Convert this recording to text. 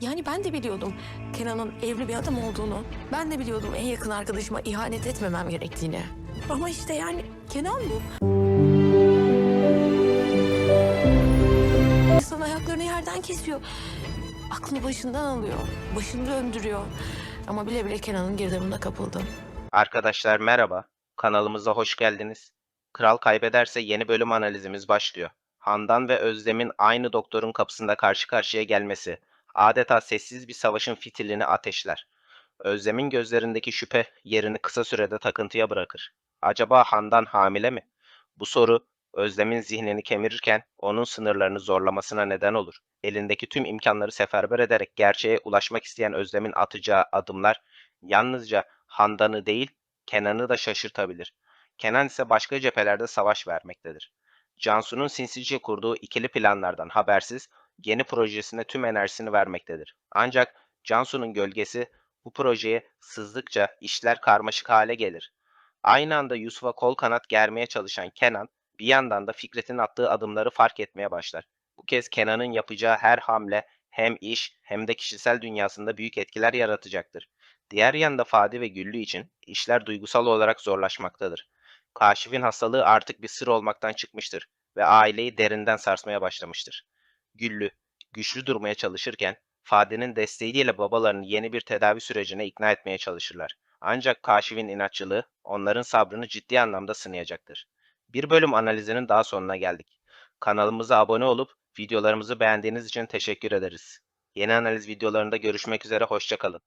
Yani ben de biliyordum Kenan'ın evli bir adam olduğunu. Ben de biliyordum en yakın arkadaşıma ihanet etmemem gerektiğini. Ama işte yani Kenan bu. İnsan ayaklarını yerden kesiyor. Aklını başından alıyor. Başını döndürüyor. Ama bile bile Kenan'ın girdabına kapıldım. Arkadaşlar merhaba. Kanalımıza hoş geldiniz. Kral kaybederse yeni bölüm analizimiz başlıyor. Handan ve Özlem'in aynı doktorun kapısında karşı karşıya gelmesi adeta sessiz bir savaşın fitilini ateşler. Özlem'in gözlerindeki şüphe yerini kısa sürede takıntıya bırakır. Acaba Handan hamile mi? Bu soru Özlem'in zihnini kemirirken onun sınırlarını zorlamasına neden olur. Elindeki tüm imkanları seferber ederek gerçeğe ulaşmak isteyen Özlem'in atacağı adımlar yalnızca Handan'ı değil Kenan'ı da şaşırtabilir. Kenan ise başka cephelerde savaş vermektedir. Cansu'nun sinsice kurduğu ikili planlardan habersiz yeni projesine tüm enerjisini vermektedir. Ancak Cansu'nun gölgesi bu projeye sızdıkça işler karmaşık hale gelir. Aynı anda Yusuf'a kol kanat germeye çalışan Kenan bir yandan da Fikret'in attığı adımları fark etmeye başlar. Bu kez Kenan'ın yapacağı her hamle hem iş hem de kişisel dünyasında büyük etkiler yaratacaktır. Diğer yanda Fadi ve Güllü için işler duygusal olarak zorlaşmaktadır. Kaşif'in hastalığı artık bir sır olmaktan çıkmıştır ve aileyi derinden sarsmaya başlamıştır. Güllü, güçlü durmaya çalışırken Fadi'nin desteğiyle babalarını yeni bir tedavi sürecine ikna etmeye çalışırlar. Ancak Kaşif'in inatçılığı onların sabrını ciddi anlamda sınayacaktır. Bir bölüm analizinin daha sonuna geldik. Kanalımıza abone olup videolarımızı beğendiğiniz için teşekkür ederiz. Yeni analiz videolarında görüşmek üzere, hoşçakalın.